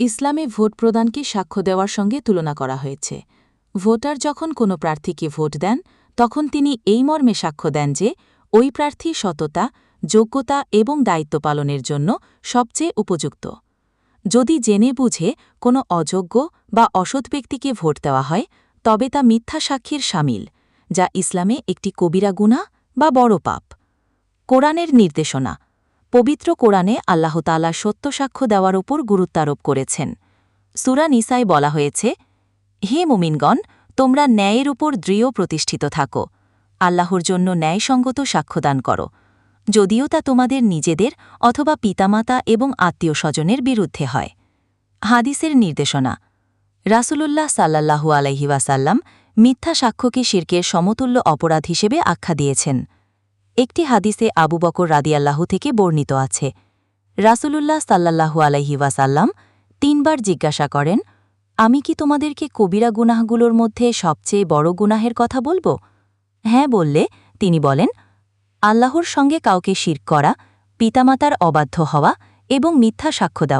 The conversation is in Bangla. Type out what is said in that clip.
ইসলামে ভোট প্রদানকে সাক্ষ্য দেওয়ার সঙ্গে তুলনা করা হয়েছে। ভোটার যখন কোনো প্রার্থীকে ভোট দেন, তখন তিনি এই মর্মে সাক্ষ্য দেন যে, ওই প্রার্থী সততা, যোগ্যতা এবং দায়িত্ব পালনের জন্য সবচেয়ে উপযুক্ত। যদি জেনে বুঝে কোনো অযোগ্য বা অসৎ ব্যক্তিকে ভোট দেওয়া হয়, তবে তা মিথ্যা সাক্ষীর সামিল, যা ইসলামে একটি কবিরা গুণা বা বড় পাপ। কোরআনের নির্দেশনা পবিত্র কোরআনে আল্লাহ তালা সত্য সাক্ষ্য দেওয়ার উপর গুরুত্বারোপ করেছেন। সুরা নিসায় বলা হয়েছে, হে মুমিনগণ, তোমরা ন্যায়ের উপর দৃঢ় প্রতিষ্ঠিত থাকো। আল্লাহর জন্য ন্যায়সঙ্গত সাক্ষ্যদান করো। যদিও তা তোমাদের নিজেদের অথবা পিতামাতা এবং আত্মীয় স্বজনের বিরুদ্ধে হয়। হাদিসের নির্দেশনা, রাসূলুল্লাহ সাল্লাল্লাহু আলাইহি ওয়াসাল্লাম মিথ্যা সাক্ষ্যকে শির্কের সমতুল্য অপরাধ হিসেবে আখ্যা দিয়েছেন। একটি হাদিসে আবু বকর রাদিয়াল্লাহু থেকে বর্ণিত আছে। রাসূলুল্লাহ সাল্লাল্লাহু আলাইহি ওয়াসাল্লাম তিনবার জিজ্ঞাসা করেন, আমি কি তোমাদেরকে কবিরা গুনাহগুলোর মধ্যে সবচেয়ে বড় গুনাহের কথা বলব? হ্যাঁ বললে, তিনি বলেন, আল্লাহর সঙ্গে কাউকে শির করা, পিতামাতার অবাধ্য হওয়া এবং মিথ্যা সাক্ষ্য দেওয়া